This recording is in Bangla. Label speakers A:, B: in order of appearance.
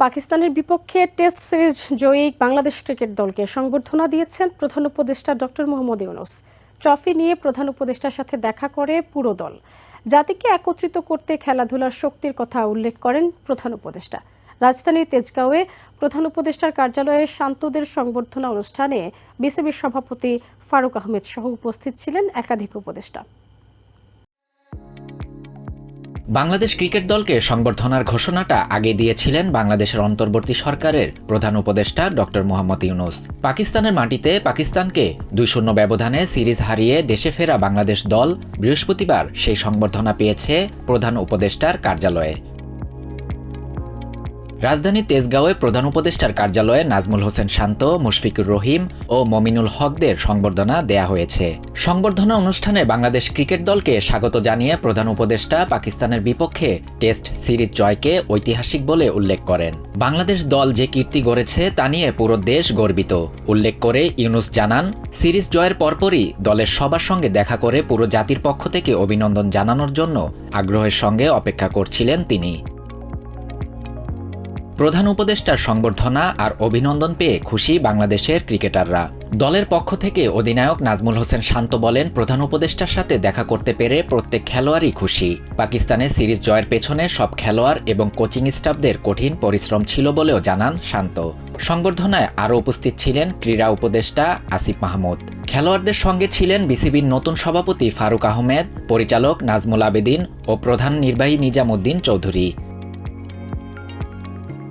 A: পাকিস্তানের বিপক্ষে টেস্ট সিরিজ জয়ী বাংলাদেশ ক্রিকেট দলকে সংবর্ধনা দিয়েছেন প্রধান উপদেষ্টা ডক্টর মোহাম্মদ ইউনুস। ট্রফি নিয়ে প্রধান উপদেষ্টার সাথে দেখা করে পুরো দল। জাতিকে একত্রিত করতে খেলাধুলার শক্তির কথা উল্লেখ করেন প্রধান উপদেষ্টা। রাজধানীর তেজগাঁওয়ে প্রধান উপদেষ্টার কার্যালয়ে শান্তদের সংবর্ধনা অনুষ্ঠানে বিসিবির সভাপতি ফারুক আহমেদ সহ উপস্থিত ছিলেন একাধিক উপদেষ্টা।
B: বাংলাদেশ ক্রিকেট দলকে সংবর্ধনার ঘোষণাটা আগে দিয়েছিলেন বাংলাদেশের অন্তর্বর্তী সরকারের প্রধান উপদেষ্টা ডক্টর মোহাম্মদ ইউনুস। পাকিস্তানের মাটিতে পাকিস্তানকে দুই শূন্য ব্যবধানে সিরিজ হারিয়ে দেশে ফেরা বাংলাদেশ দল বৃহস্পতিবার সেই সংবর্ধনা পেয়েছে প্রধান উপদেষ্টার কার্যালয়ে। রাজধানীর তেজগাঁওয়ে প্রধান উপদেষ্টার কার্যালয়ে নাজমুল হোসেন শান্ত, মুশফিকুর রহিম ও মমিনুল হকদের সংবর্ধনা দেয়া হয়েছে। সংবর্ধনা অনুষ্ঠানে বাংলাদেশ ক্রিকেট দলকে স্বাগত জানিয়ে প্রধান উপদেষ্টা পাকিস্তানের বিপক্ষে টেস্ট সিরিজ জয়কে ঐতিহাসিক বলে উল্লেখ করেন। বাংলাদেশ দল যে কীর্তি গড়েছে তা নিয়ে পুরো দেশ গর্বিত। উল্লেখ করে ইউনুস জানান, সিরিজ জয়ের পরপরই দলের সবার সঙ্গে দেখা করে পুরো জাতির পক্ষ থেকে অভিনন্দন জানানোর জন্য আগ্রহের সঙ্গে অপেক্ষা করছিলেন তিনি। প্রধান উপদেষ্টার সংবর্ধনা আর অভিনন্দন পেয়ে খুশি বাংলাদেশের ক্রিকেটাররা। দলের পক্ষ থেকে অধিনায়ক নাজমুল হোসেন শান্ত বলেন, প্রধান উপদেষ্টার সাথে দেখা করতে পেরে প্রত্যেক খেলোয়াড়ই খুশি। পাকিস্তানের সিরিজ জয়ের পেছনে সব খেলোয়াড় এবং কোচিং স্টাফদের কঠিন পরিশ্রম ছিল বলেও জানান শান্ত। সংবর্ধনায় আরও উপস্থিত ছিলেন ক্রীড়া উপদেষ্টা আসিফ মাহমুদ। খেলোয়াড়দের সঙ্গে ছিলেন বিসিবির নতুন সভাপতি ফারুক আহমেদ, পরিচালক নাজমুল আবেদিন ও প্রধান নির্বাহী Nizamuddin Chowdhury.